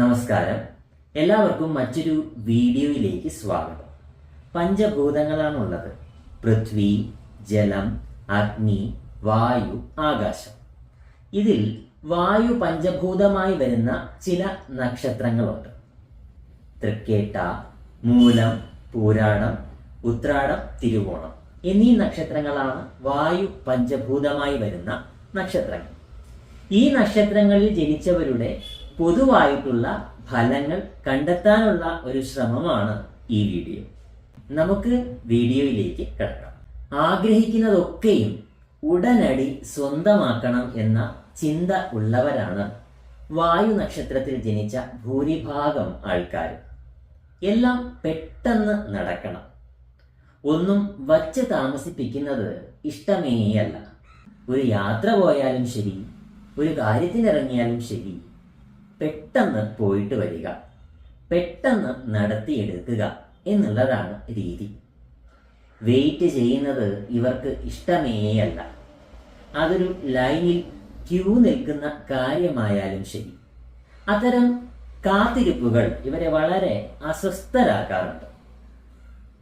നമസ്കാരം. എല്ലാവർക്കും മറ്റൊരു വീഡിയോയിലേക്ക് സ്വാഗതം. പഞ്ചഭൂതങ്ങളാണുള്ളത്. പൃഥ്വി ജലം അഗ്നി വായു ആകാശം. ഇതിൽ വായു പഞ്ചഭൂതമായി വരുന്ന ചില നക്ഷത്രങ്ങളുണ്ട്. തൃക്കേട്ട മൂലം പൂരാടം ഉത്രാടം തിരുവോണം എന്നീ നക്ഷത്രങ്ങളാണ് വായു പഞ്ചഭൂതമായി വരുന്ന നക്ഷത്രങ്ങൾ. ഈ നക്ഷത്രങ്ങളിൽ ജനിച്ചവരുടെ പൊതുവായിട്ടുള്ള ഫലങ്ങൾ കണ്ടെത്താനുള്ള ഒരു ശ്രമമാണ് ഈ വീഡിയോ. നമുക്ക് വീഡിയോയിലേക്ക് കിടക്കാം. ആഗ്രഹിക്കുന്നതൊക്കെയും ഉടനടി സ്വന്തമാക്കണം എന്ന ചിന്ത ഉള്ളവരാണ് വായു നക്ഷത്രത്തിൽ ജനിച്ച ഭൂരിഭാഗം ആൾക്കാർ എല്ലാം പെട്ടെന്ന് നടക്കണം. ഒന്നും വച്ച് താമസിപ്പിക്കുന്നത് ഇഷ്ടമേയല്ല. ഒരു യാത്ര പോയാലും ശരി ഒരു കാര്യത്തിനിറങ്ങിയാലും ശരി പെട്ടെന്ന് പോയിട്ട് വരിക. പെട്ടെന്ന് നടത്തിയെടുക്കുക എന്നുള്ളതാണ് രീതി. വെയിറ്റ് ചെയ്യുന്നത് ഇവർക്ക് ഇഷ്ടമേയല്ല. അതൊരു ലൈനിൽ ക്യൂ നിൽക്കുന്ന കാര്യമായാലും ശരി. അത്തരം കാത്തിരിപ്പുകൾ ഇവരെ വളരെ അസ്വസ്ഥരാക്കാറുണ്ട്.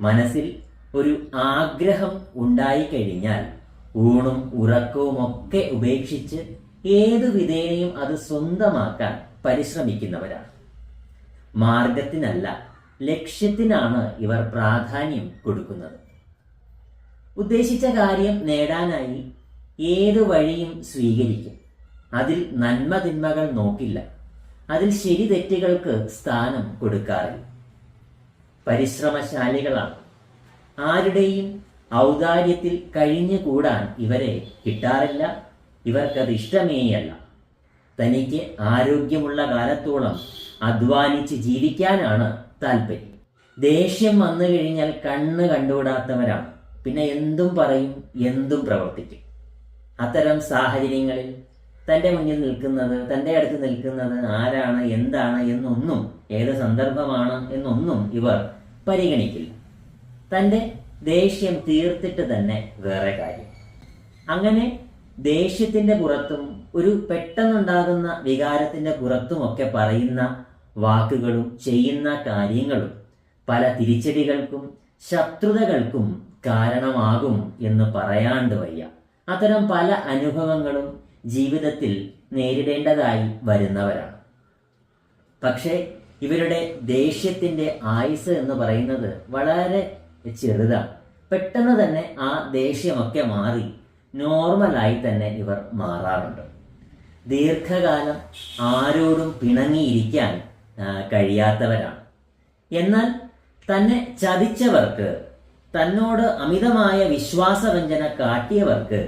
മനസ്സിൽ ഒരു ആഗ്രഹം ഉണ്ടായിക്കഴിഞ്ഞാൽ ഊണും ഉറക്കവും ഒക്കെ ഉപേക്ഷിച്ച് ഏതു വിധേനയും അത് സ്വന്തമാക്കാൻ പരിശ്രമിക്കുന്നവരാണ്. മാർഗത്തിനല്ല ലക്ഷ്യത്തിനാണ് ഇവർ പ്രാധാന്യം കൊടുക്കുന്നത്. ഉദ്ദേശിച്ച കാര്യം നേടാനായി ഏതു വഴിയും സ്വീകരിക്കും. അതിൽ നന്മതിന്മകൾ നോക്കില്ല. അതിൽ ശരി തെറ്റുകൾക്ക് സ്ഥാനം കൊടുക്കാറില്ല. പരിശ്രമശാലികളാണ്. ആരുടെയും ഔദാര്യത്തിൽ കഴിഞ്ഞുകൂടാൻ ഇവരെ കിട്ടാറില്ല. ഇവർക്കത് ഇഷ്ടമേയല്ല തനിക്ക് ആരോഗ്യമുള്ള കാലത്തോളം അധ്വാനിച്ച് ജീവിക്കാനാണ് താല്പര്യം. ദേഷ്യം വന്നു കഴിഞ്ഞാൽ കണ്ണ് കണ്ടുകൂടാത്തവരാണ്. പിന്നെ എന്തും പറയും എന്തും പ്രവർത്തിക്കും. അത്തരം സാഹചര്യങ്ങളിൽ തന്റെ മുന്നിൽ നിൽക്കുന്നത് തന്റെ അടുത്ത് നിൽക്കുന്നത് ആരാണ് എന്താണ് എന്നൊന്നും ഏത് സന്ദർഭമാണ് എന്നൊന്നും ഇവർ പരിഗണിക്കില്ല. തന്റെ ദേഷ്യം തീർത്തിട്ട് തന്നെ വേറെ കാര്യം. അങ്ങനെ ദേഷ്യത്തിന്റെ പുറത്തും ഒരു പെട്ടെന്നുണ്ടാകുന്ന വികാരത്തിന്റെ പുറത്തുമൊക്കെ പറയുന്ന വാക്കുകളും ചെയ്യുന്ന കാര്യങ്ങളും പല തിരിച്ചടികൾക്കും ശത്രുതകൾക്കും കാരണമാകും എന്ന് പറയാണ്ട് വയ്യ. അത്തരം പല അനുഭവങ്ങളും ജീവിതത്തിൽ നേരിടേണ്ടതായി വരുന്നവരാണ്. പക്ഷേ ഇവരുടെ ദേഷ്യത്തിന്റെ ആയുസ് എന്ന് പറയുന്നത് വളരെ ചെറുതാണ്. പെട്ടെന്ന് തന്നെ ആ ദേഷ്യമൊക്കെ മാറി. നോർമലായി തന്നെ ഇവർ മാറാറുണ്ട്. ദീർഘകാലം ആരോടും പിണങ്ങിയിരിക്കാൻ കഴിയാത്തവരാണ്. എന്നാൽ തന്നെ ചതിച്ചവർക്ക് തന്നോട് അമിതമായ വിശ്വാസവഞ്ചന കാട്ടിയവർക്ക്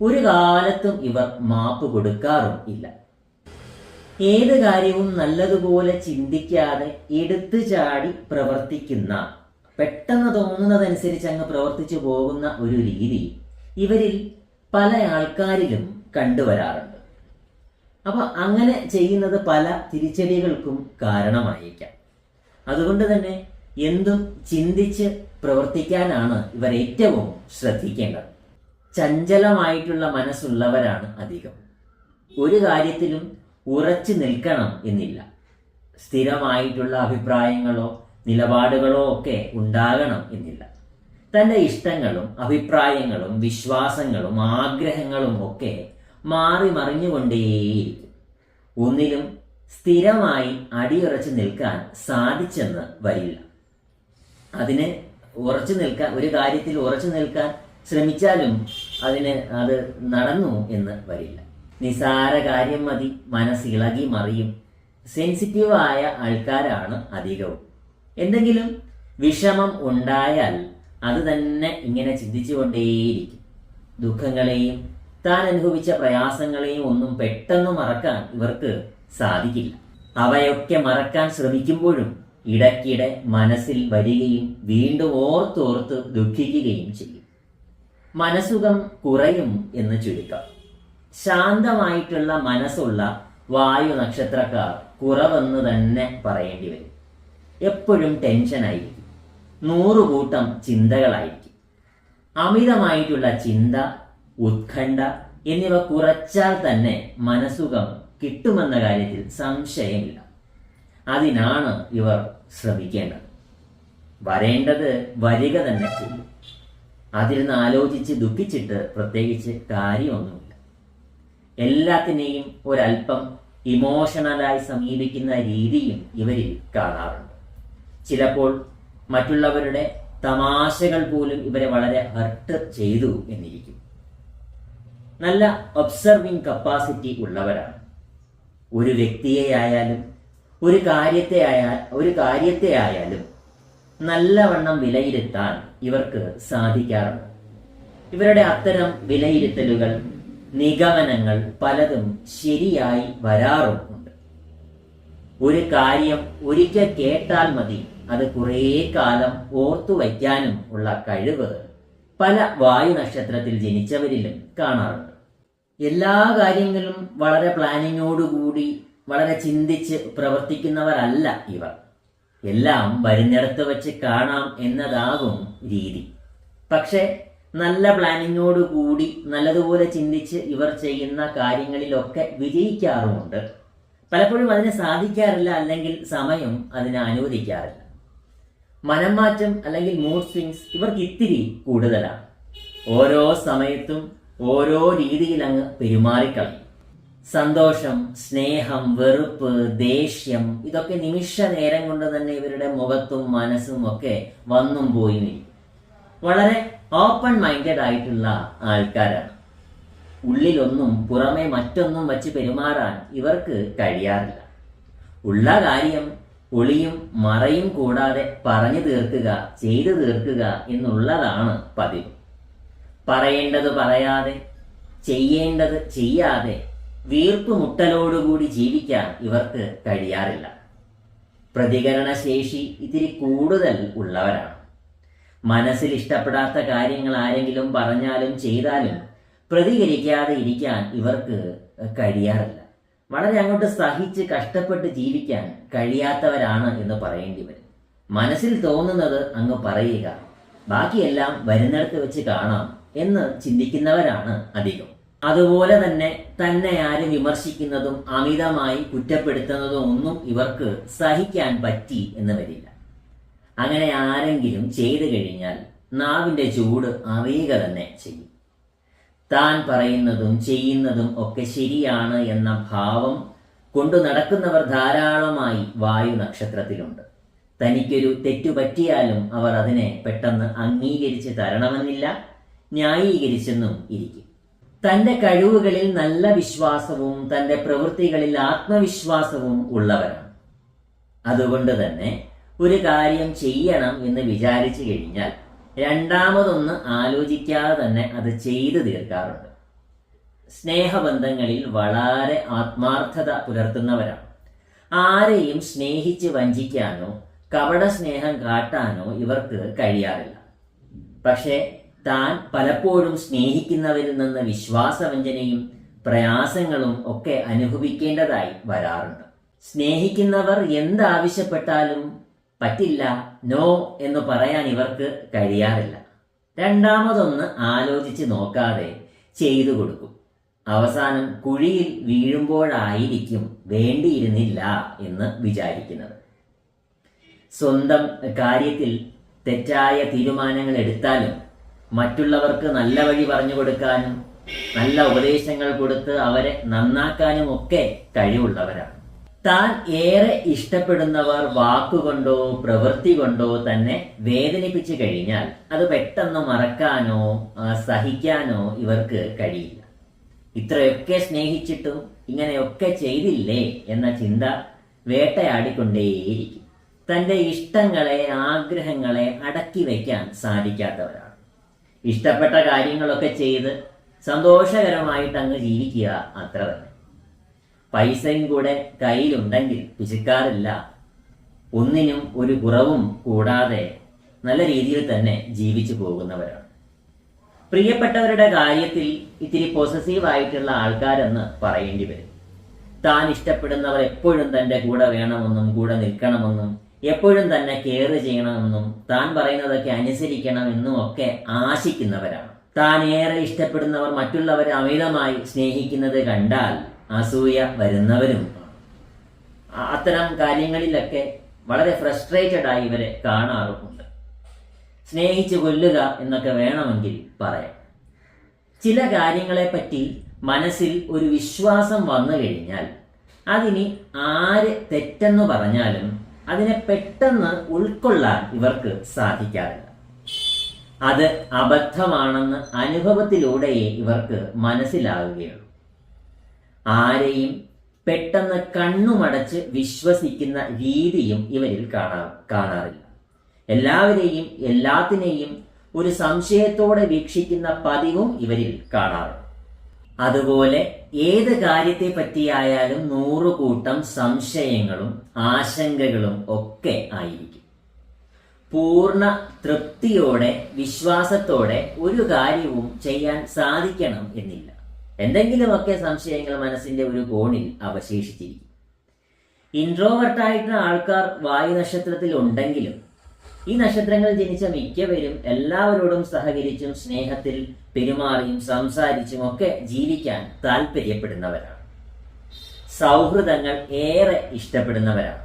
ഒരു കാലത്തും ഇവർ മാപ്പ് കൊടുക്കാറും ഇല്ല ഏത് കാര്യവും നല്ലതുപോലെ ചിന്തിക്കാതെ എടുത്തു ചാടി പ്രവർത്തിക്കുന്ന പെട്ടെന്ന് തോന്നുന്നതനുസരിച്ച് അങ്ങ് പ്രവർത്തിച്ചു പോകുന്ന ഒരു രീതി ഇവരിൽ പല ആൾക്കാരിലും കണ്ടുവരാറുണ്ട്. അപ്പൊ അങ്ങനെ ചെയ്യുന്നത് പല തിരിച്ചടികൾക്കും കാരണമായേക്കാം. അതുകൊണ്ട് തന്നെ എന്തും ചിന്തിച്ച് പ്രവർത്തിക്കാനാണ് ഇവർ ഏറ്റവും ശ്രദ്ധിക്കേണ്ടത്. ചഞ്ചലമായിട്ടുള്ള മനസ്സുള്ളവരാണ് അധികം. ഒരു കാര്യത്തിലും ഉറച്ചു നിൽക്കണം എന്നില്ല. സ്ഥിരമായിട്ടുള്ള അഭിപ്രായങ്ങളോ നിലപാടുകളോ ഒക്കെ ഉണ്ടാകണം എന്നില്ല. തന്റെ ഇഷ്ടങ്ങളും അഭിപ്രായങ്ങളും വിശ്വാസങ്ങളും ആഗ്രഹങ്ങളും ഒക്കെ മാറി മറിഞ്ഞുകൊണ്ടേയിരിക്കും. ഒന്നിലും സ്ഥിരമായി അടിയുറച്ചു നിൽക്കാൻ സാധിച്ചെന്ന് വരില്ല. അതിന് ഉറച്ചു നിൽക്കാൻ ഒരു കാര്യത്തിൽ ഉറച്ചു നിൽക്കാൻ ശ്രമിച്ചാലും അതിന് അത് നടന്നു എന്ന് വരില്ല. നിസാര കാര്യം മതി മനസ്സിളകി മറിയും. സെൻസിറ്റീവായ ആൾക്കാരാണ് അധികവും. എന്തെങ്കിലും വിഷമം ഉണ്ടായാൽ അത് തന്നെ ഇങ്ങനെ ചിന്തിച്ചുകൊണ്ടേയിരിക്കും. ദുഃഖങ്ങളെയും താൻ അനുഭവിച്ച പ്രയാസങ്ങളെയും ഒന്നും പെട്ടെന്ന് മറക്കാൻ ഇവർക്ക് സാധിക്കില്ല. അവയൊക്കെ മറക്കാൻ ശ്രമിക്കുമ്പോഴും ഇടയ്ക്കിടെ മനസ്സിൽ വരികയും വീണ്ടും ഓർത്തോർത്ത് ദുഃഖിക്കുകയും ചെയ്യും. മനസുഖം കുറയും എന്ന് ചുരുക്കം. ശാന്തമായിട്ടുള്ള മനസ്സുള്ള വായു നക്ഷത്രക്കാർ കുറവെന്ന് തന്നെ പറയേണ്ടി വരും. എപ്പോഴും ടെൻഷനായിരിക്കും. നൂറുകൂട്ടം ചിന്തകളായിരിക്കും. അമിതമായിട്ടുള്ള ചിന്ത ഉത്കണ്ഠ എന്നിവ കുറച്ചാൽ തന്നെ മനസുഖം കിട്ടുമെന്ന കാര്യത്തിൽ സംശയമില്ല. അതിനാണ് ഇവർ ശ്രമിക്കേണ്ടത്. വരേണ്ടത് വരിക തന്നെ ചെയ്യും. അതിരുന്ന് ആലോചിച്ച് ദുഃഖിച്ചിട്ട് പ്രത്യേകിച്ച് കാര്യമൊന്നുമില്ല. എല്ലാത്തിനെയും ഒരല്പം ഇമോഷണലായി സമീപിക്കുന്ന രീതിയും ഇവരിൽ കാണാറുണ്ട്. ചിലപ്പോൾ മറ്റുള്ളവരുടെ തമാശകൾ പോലും ഇവരെ വളരെ ഹർട്ട് ചെയ്തു എന്നിരിക്കും. നല്ല ഒബ്സർവിംഗ് കപ്പാസിറ്റി ഉള്ളവരാണ്. ഒരു വ്യക്തിയെ ആയാലും ഒരു കാര്യത്തെ ഒരു കാര്യത്തെ ആയാലും നല്ലവണ്ണം വിലയിരുത്താൻ ഇവർക്ക് സാധിക്കാറുണ്ട്. ഇവരുടെ അത്തരം വിലയിരുത്തലുകൾ നിഗമനങ്ങൾ പലതും ശരിയായി വരാറുമുണ്ട് ഒരു കാര്യം ഒരിക്കൽ കേട്ടാൽ മതി. അത് കുറേ കാലം ഓർത്തു വയ്ക്കാനും ഉള്ള കഴിവ് പല വായു നക്ഷത്രത്തിൽ ജനിച്ചവരിലും കാണാറുണ്ട്. എല്ലാ കാര്യങ്ങളും വളരെ പ്ലാനിങ്ങോടുകൂടി വളരെ ചിന്തിച്ച് പ്രവർത്തിക്കുന്നവരല്ല ഇവർ. എല്ലാം വരുന്നിടത്ത് വെച്ച് കാണാം എന്നതാകും രീതി. പക്ഷേ നല്ല പ്ലാനിങ്ങോടുകൂടി നല്ലതുപോലെ ചിന്തിച്ച് ഇവർ ചെയ്യുന്ന കാര്യങ്ങളിലൊക്കെ വിജയിക്കാറുമുണ്ട്. പലപ്പോഴും അതിന് സാധിക്കാറില്ല അല്ലെങ്കിൽ സമയം അതിനെ അനുവദിക്കാറില്ല. മനംമാറ്റം അല്ലെങ്കിൽ മൂഡ് സ്വിങ്സ് ഇവർക്ക് ഇത്തിരി കൂടുതലാണ് ഓരോ സമയത്തും ഓരോ രീതിയിൽ അങ്ങ് പെരുമാറിക്കളയും. സന്തോഷം സ്നേഹം വെറുപ്പ് ദേഷ്യം ഇതൊക്കെ നിമിഷ നേരം കൊണ്ട് തന്നെ ഇവരുടെ മുഖത്തും മനസ്സും ഒക്കെ വന്നും പോയി വളരെ ഓപ്പൺ മൈൻഡഡ് ആയിട്ടുള്ള ആൾക്കാരാണ്. ഉള്ളിലൊന്നും പുറമെ മറ്റൊന്നും വച്ച് പെരുമാറാൻ ഇവർക്ക് കഴിയാറില്ല. ഉള്ള കാര്യം ഒളിയും മറയും കൂടാതെ പറഞ്ഞു തീർക്കുക ചെയ്തു തീർക്കുക എന്നുള്ളതാണ് പതിവ്. പറയേണ്ടത് പറയാതെ ചെയ്യേണ്ടത് ചെയ്യാതെ വീർപ്പുമുട്ടലോടുകൂടി ജീവിക്കാൻ ഇവർക്ക് കഴിയാറില്ല. പ്രതികരണശേഷി ഇത്തിരി കൂടുതൽ ഉള്ളവരാണ്. മനസ്സിൽ ഇഷ്ടപ്പെടാത്ത കാര്യങ്ങൾ ആരെങ്കിലും പറഞ്ഞാലും ചെയ്താലും പ്രതികരിക്കാതെ ഇരിക്കാൻ ഇവർക്ക് കഴിയാറില്ല. വളരെ അങ്ങോട്ട് സഹിച്ച് കഷ്ടപ്പെട്ട് ജീവിക്കാൻ കഴിയാത്തവരാണ് എന്ന് പറയേണ്ടി വരും. മനസ്സിൽ തോന്നുന്നത് അങ്ങ് പറയുക ബാക്കിയെല്ലാം വരുന്നിടത്ത് വെച്ച് കാണാം എന്ന് ചിന്തിക്കുന്നവരാണ് അധികം. അതുപോലെ തന്നെ തന്നെ ആരും വിമർശിക്കുന്നതും അമിതമായി കുറ്റപ്പെടുത്തുന്നതും ഒന്നും ഇവർക്ക് സഹിക്കാൻ പറ്റി എന്ന് വരില്ല. അങ്ങനെ ആരെങ്കിലും ചെയ്തു കഴിഞ്ഞാൽ നാവിന്റെ ചൂട് അറിയുക തന്നെ ചെയ്യും. താൻ പറയുന്നതും ചെയ്യുന്നതും ഒക്കെ ശരിയാണ് എന്ന ഭാവം കൊണ്ടു നടക്കുന്നവർ ധാരാളമായി വായു നക്ഷത്രത്തിലുണ്ട്. തനിക്കൊരു തെറ്റു പറ്റിയാലും അവർ അതിനെ പെട്ടെന്ന് അംഗീകരിച്ച് തരണമെന്നില്ല ന്യായീകരിച്ചെന്നും ഇരിക്കും. തന്റെ കഴിവുകളിൽ നല്ല വിശ്വാസവും തന്റെ പ്രവൃത്തികളിൽ ആത്മവിശ്വാസവും ഉള്ളവരാണ്. അതുകൊണ്ട് തന്നെ ഒരു കാര്യം ചെയ്യണം എന്ന് വിചാരിച്ചു കഴിഞ്ഞാൽ രണ്ടാമതൊന്ന് ആലോചിക്കാതെ തന്നെ അത് ചെയ്തു തീർക്കാറുണ്ട്. സ്നേഹബന്ധങ്ങളിൽ വളരെ ആത്മാർത്ഥത പുലർത്തുന്നവരാണ്. ആരെയും സ്നേഹിച്ച് വഞ്ചിക്കാനോ കപട സ്നേഹം കാട്ടാനോ ഇവർക്ക് കഴിയാറില്ല. പക്ഷേ താൻ പലപ്പോഴും സ്നേഹിക്കുന്നവരിൽ നിന്ന് വിശ്വാസവഞ്ചനയും പ്രയാസങ്ങളും ഒക്കെ അനുഭവിക്കേണ്ടതായി വരാറുണ്ട്. സ്നേഹിക്കുന്നവർ എന്താവശ്യപ്പെട്ടാലും പറ്റില്ല. നോ എന്ന് പറയാൻ ഇവർക്ക് കഴിയാറില്ല. രണ്ടാമതൊന്ന് ആലോചിച്ച് നോക്കാതെ ചെയ്തു കൊടുക്കും. അവസാനം കുഴിയിൽ വീഴുമ്പോഴായിരിക്കും വേണ്ടിയിരുന്നില്ല എന്ന് വിചാരിക്കുന്നത്. സ്വന്തം കാര്യത്തിൽ തെറ്റായ തീരുമാനങ്ങൾ എടുത്താലും മറ്റുള്ളവർക്ക് നല്ല വഴി പറഞ്ഞു കൊടുക്കാനും നല്ല ഉപദേശങ്ങൾ കൊടുത്ത് അവരെ നന്നാക്കാനും ഒക്കെ കഴിവുള്ളവരാണ്. താൻ ഏറെ ഇഷ്ടപ്പെടുന്നവർ വാക്കുകൊണ്ടോ പ്രവൃത്തി കൊണ്ടോ തന്നെ വേദനിപ്പിച്ചു കഴിഞ്ഞാൽ അത് പെട്ടെന്ന് മറക്കാനോ സഹിക്കാനോ ഇവർക്ക് കഴിയില്ല. ഇത്രയൊക്കെ സ്നേഹിച്ചിട്ടും ഇങ്ങനെയൊക്കെ ചെയ്തില്ലേ എന്ന ചിന്ത വേട്ടയാടിക്കൊണ്ടേയിരിക്കും. തന്റെ ഇഷ്ടങ്ങളെ ആഗ്രഹങ്ങളെ അടക്കി വയ്ക്കാൻ സാധിക്കാത്തവരാണ്. ഇഷ്ടപ്പെട്ട കാര്യങ്ങളൊക്കെ ചെയ്ത് സന്തോഷകരമായിട്ട് അങ്ങ് ജീവിക്കുക അത്ര തന്നെ. പൈസയും കൂടെ കയ്യിലുണ്ടെങ്കിൽ പിശുക്കാറില്ല ഒന്നിനും ഒരു കുറവും കൂടാതെ നല്ല രീതിയിൽ തന്നെ ജീവിച്ചു പോകുന്നവരാണ്. പ്രിയപ്പെട്ടവരുടെ കാര്യത്തിൽ ഇത്തിരി പോസിറ്റീവ് ആയിട്ടുള്ള ആൾക്കാരെന്ന് പറയേണ്ടി വരും. താൻ ഇഷ്ടപ്പെടുന്നവർ എപ്പോഴും തന്റെ കൂടെ വേണമെന്നും കൂടെ നിൽക്കണമെന്നും എപ്പോഴും തന്നെ കെയർ ചെയ്യണമെന്നും താൻ പറയുന്നതൊക്കെ അനുസരിക്കണമെന്നും ഒക്കെ ആശിക്കുന്നവരാണ്. താൻ ഏറെ ഇഷ്ടപ്പെടുന്നവർ മറ്റുള്ളവരെ അമിതമായി സ്നേഹിക്കുന്നത് കണ്ടാൽ അസൂയ വരുന്നവരും അത്തരം കാര്യങ്ങളിലൊക്കെ വളരെ ഫ്രസ്ട്രേറ്റഡ് ആയി ഇവരെ കാണാറുമുണ്ട്. സ്നേഹിച്ച് കൊല്ലുക എന്നൊക്കെ വേണമെങ്കിൽ പറയാം. ചില കാര്യങ്ങളെപ്പറ്റി മനസ്സിൽ ഒരു വിശ്വാസം വന്നു കഴിഞ്ഞാൽ അതിനി ആര് തെറ്റെന്ന് പറഞ്ഞാലും അതിനെ പെട്ടെന്ന് ഉൾക്കൊള്ളാൻ ഇവർക്ക് സാധിക്കാറില്ല. അത് അബദ്ധമാണെന്ന് അനുഭവത്തിലൂടെയേ ഇവർക്ക് മനസ്സിലാവുകയുള്ളൂ. ആരെയും പെട്ടെന്ന് കണ്ണുമടച്ച് വിശ്വസിക്കുന്ന രീതിയും ഇവരിൽ കാണാ കാണാറില്ല. എല്ലാവരെയും എല്ലാത്തിനെയും ഒരു സംശയത്തോടെ വീക്ഷിക്കുന്ന പതിവും ഇവരിൽ കാണാറുണ്ട്. അതുപോലെ ഏത് കാര്യത്തെ പറ്റിയായാലും നൂറുകൂട്ടം സംശയങ്ങളും ആശങ്കകളും ഒക്കെ ആയിരിക്കും. പൂർണ തൃപ്തിയോടെ വിശ്വാസത്തോടെ ഒരു കാര്യവും ചെയ്യാൻ സാധിക്കണം എന്നില്ല. എന്തെങ്കിലുമൊക്കെ സംശയങ്ങൾ മനസ്സിന്റെ ഒരു കോണിൽ അവശേഷിച്ചിരിക്കും. ഇൻട്രോവർട്ടായിട്ടുള്ള ആൾക്കാർ വായു നക്ഷത്രത്തിൽ ഉണ്ടെങ്കിലും ഈ നക്ഷത്രങ്ങൾ ജനിച്ച മിക്കവരും എല്ലാവരോടും സഹകരിച്ചും സ്നേഹത്തിൽ പെരുമാറിയും സംസാരിച്ചും ഒക്കെ ജീവിക്കാൻ താല്പര്യപ്പെടുന്നവരാണ് സൗഹൃദങ്ങൾ ഏറെ ഇഷ്ടപ്പെടുന്നവരാണ്.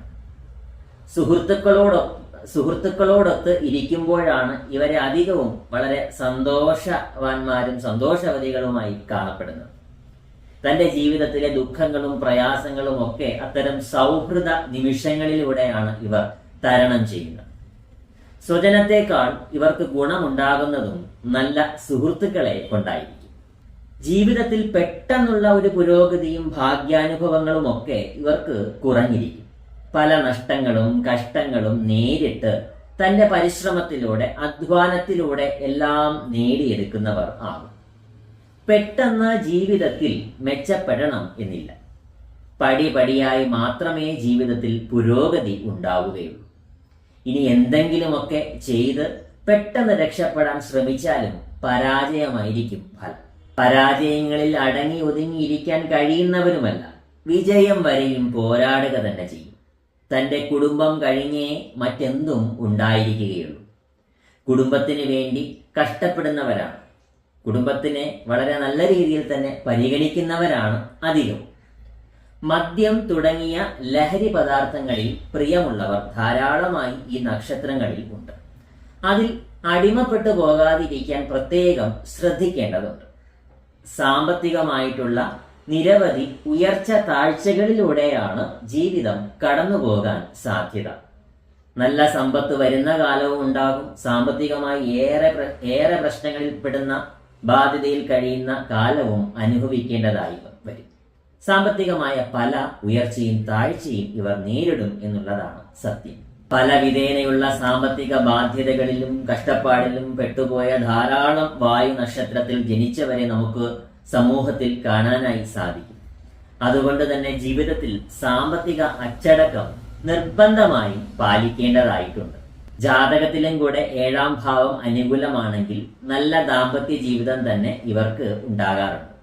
സുഹൃത്തുക്കളോടൊപ്പം സുഹൃത്തുക്കളോടൊത്ത് ഇരിക്കുമ്പോഴാണ് ഇവരെ അധികവും വളരെ സന്തോഷവാന്മാരും സന്തോഷവതികളുമായി കാണപ്പെടുന്നത്. തന്റെ ജീവിതത്തിലെ ദുഃഖങ്ങളും പ്രയാസങ്ങളും ഒക്കെ അത്തരം സൗഹൃദ നിമിഷങ്ങളിലൂടെയാണ് ഇവർ തരണം ചെയ്യുന്നത്. സ്വജനത്തെക്കാൾ ഇവർക്ക് ഗുണമുണ്ടാകുന്നതും നല്ല സുഹൃത്തുക്കളെ കൊണ്ടായിരിക്കും. ജീവിതത്തിൽ പെട്ടെന്നുള്ള ഒരു പുരോഗതിയും ഭാഗ്യാനുഭവങ്ങളും ഒക്കെ ഇവർക്ക് കുറഞ്ഞിരിക്കും. പല നഷ്ടങ്ങളും കഷ്ടങ്ങളും നേരിട്ട് തന്റെ പരിശ്രമത്തിലൂടെ അധ്വാനത്തിലൂടെ എല്ലാം നേടിയെടുക്കുന്നവർ ആകും. പെട്ടെന്ന് ജീവിതത്തിൽ മെച്ചപ്പെടണം എന്നില്ല. പടിപടിയായി മാത്രമേ ജീവിതത്തിൽ പുരോഗതി ഉണ്ടാവുകയുള്ളൂ. ഇനി എന്തെങ്കിലുമൊക്കെ ചെയ്ത് പെട്ടെന്ന് രക്ഷപ്പെടാൻ ശ്രമിച്ചാലും പരാജയമായിരിക്കും ഫലം. പരാജയങ്ങളിൽ അടങ്ങി ഒതുങ്ങിയിരിക്കാൻ കഴിയുന്നവരുമല്ല. വിജയം വരെയും പോരാടുക തന്നെ ചെയ്യും. തന്റെ കുടുംബം കഴിഞ്ഞേ മറ്റെന്തും ഉണ്ടായിരിക്കുകയുള്ളൂ. കുടുംബത്തിന് വേണ്ടി കഷ്ടപ്പെടുന്നവരാണ്. കുടുംബത്തിനെ വളരെ നല്ല രീതിയിൽ തന്നെ പരിഗണിക്കുന്നവരാണ് അധികം മദ്യം തുടങ്ങിയ ലഹരി പദാർത്ഥങ്ങളിൽ പ്രിയമുള്ളവർ ധാരാളമായി ഈ നക്ഷത്രങ്ങളിൽ ഉണ്ട്. അതിൽ അടിമപ്പെട്ടു പോകാതിരിക്കാൻ പ്രത്യേകം ശ്രദ്ധിക്കേണ്ടതുണ്ട്. സാമ്പത്തികമായിട്ടുള്ള നിരവധി ഉയർച്ച താഴ്ചകളിലൂടെയാണ് ജീവിതം കടന്നുപോകാൻ സാധ്യത. നല്ല സമ്പത്ത് വരുന്ന കാലവും ഉണ്ടാകും. സാമ്പത്തികമായി ഏറെ ഏറെ പ്രശ്നങ്ങളിൽ പെടുന്ന ബാധ്യതയിൽ കഴിയുന്ന കാലവും അനുഭവിക്കേണ്ടതായി വരും. സാമ്പത്തികമായ പല ഉയർച്ചയും താഴ്ചയും ഇവർ നേരിടും എന്നുള്ളതാണ് സത്യം. പല വിധേനയുള്ള സാമ്പത്തിക ബാധ്യതകളിലും കഷ്ടപ്പാടിലും പെട്ടുപോയ ധാരാളം വായു നക്ഷത്രത്തിൽ ജനിച്ചവരെ നമുക്ക് സമൂഹത്തിൽ കാണാനായി സാധിക്കും. അതുകൊണ്ട് തന്നെ ജീവിതത്തിൽ സാമ്പത്തിക അച്ചടക്കം നിർബന്ധമായും പാലിക്കേണ്ടതായിട്ടുണ്ട്. ജാതകത്തിലും കൂടെ ഏഴാം ഭാവം അനുകൂലമാണെങ്കിൽ നല്ല ദാമ്പത്യ ജീവിതം തന്നെ ഇവർക്ക് ഉണ്ടാകാറുണ്ട്.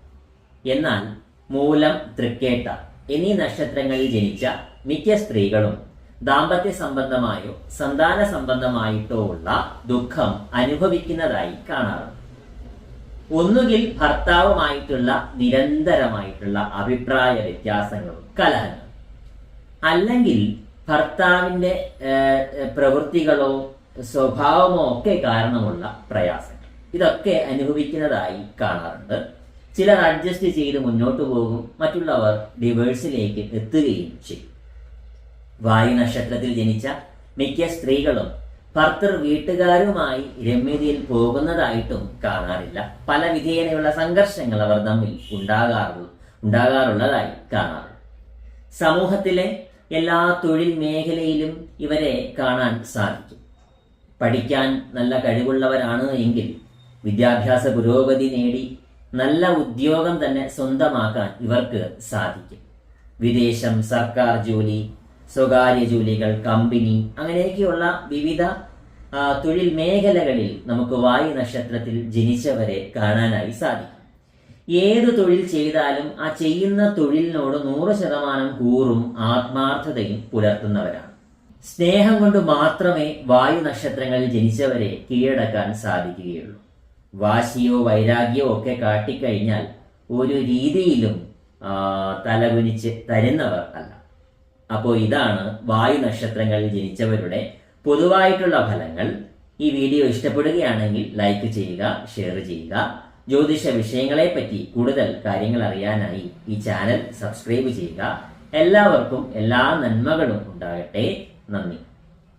എന്നാൽ മൂലം തൃക്കേട്ട എന്നീ നക്ഷത്രങ്ങളിൽ ജനിച്ച മിക്ക സ്ത്രീകളും ദാമ്പത്യ സംബന്ധമായോ സന്താന സംബന്ധമായിട്ടോ ഉള്ള ദുഃഖം അനുഭവിക്കുന്നതായി കാണാറുണ്ട്. ഒന്നുകിൽ ഭർത്താവുമായിട്ടുള്ള നിരന്തരമായിട്ടുള്ള അഭിപ്രായ വ്യത്യാസങ്ങളും കലഹങ്ങളും. അല്ലെങ്കിൽ ഭർത്താവിന്റെ പ്രവൃത്തികളോ സ്വഭാവമോ ഒക്കെ കാരണമുള്ള പ്രയാസങ്ങൾ. ഇതൊക്കെ അനുഭവിക്കുന്നതായി കാണാറുണ്ട്. ചിലർ അഡ്ജസ്റ്റ് ചെയ്ത് മുന്നോട്ട് പോകും മറ്റുള്ളവർ ഡിവേഴ്സിലേക്ക് എത്തുകയും ചെയ്യും. വായു നക്ഷത്രത്തിൽ ജനിച്ച മിക്ക സ്ത്രീകളും ഭർത്തൃ വീട്ടുകാരുമായി രമ്യതയിൽ പോകുന്നതായിട്ടും കാണാറില്ല. പല വിധേയനയുള്ള സംഘർഷങ്ങൾ അവർ തമ്മിൽ ഉണ്ടാകാറു ഉണ്ടാകാറുള്ളതായി കാണാറുണ്ട്. സമൂഹത്തിലെ എല്ലാ തൊഴിൽ മേഖലയിലും ഇവരെ കാണാൻ സാധിക്കും. പഠിക്കാൻ നല്ല കഴിവുള്ളവരാണ് എങ്കിൽ വിദ്യാഭ്യാസ പുരോഗതി നേടി നല്ല ഉദ്യോഗം തന്നെ സ്വന്തമാക്കാൻ ഇവർക്ക് സാധിക്കും. വിദേശം സർക്കാർ ജോലി സ്വകാര്യ ജോലികൾ കമ്പനി അങ്ങനെയൊക്കെയുള്ള വിവിധ തൊഴിൽ മേഖലകളിൽ നമുക്ക് വായു നക്ഷത്രത്തിൽ ജനിച്ചവരെ കാണാനായി സാധിക്കും. ഏത് തൊഴിൽ ചെയ്താലും ആ ചെയ്യുന്ന തൊഴിലിനോട് നൂറ് ശതമാനം കൂറും ആത്മാർത്ഥതയും പുലർത്തുന്നവരാണ്. സ്നേഹം കൊണ്ട് മാത്രമേ വായു നക്ഷത്രങ്ങളിൽ ജനിച്ചവരെ കീഴടക്കാൻ സാധിക്കുകയുള്ളൂ. വാശിയോ വൈരാഗ്യോ ഒക്കെ കാട്ടിക്കഴിഞ്ഞാൽ ഒരു രീതിയിലും തലകുനിച്ച് തരുന്നവർ അല്ല. അപ്പോൾ ഇതാണ് വായു നക്ഷത്രങ്ങളിൽ ജനിച്ചവരുടെ പൊതുവായിട്ടുള്ള ഫലങ്ങൾ. ഈ വീഡിയോ ഇഷ്ടപ്പെടുകയാണെങ്കിൽ ലൈക്ക് ചെയ്യുക ഷെയർ ചെയ്യുക. ജ്യോതിഷ വിഷയങ്ങളെ പറ്റി കൂടുതൽ കാര്യങ്ങൾ അറിയാനായി ഈ ചാനൽ സബ്സ്ക്രൈബ് ചെയ്യുക. എല്ലാവർക്കും എല്ലാ നന്മകളും ഉണ്ടാകട്ടെ. നന്ദി.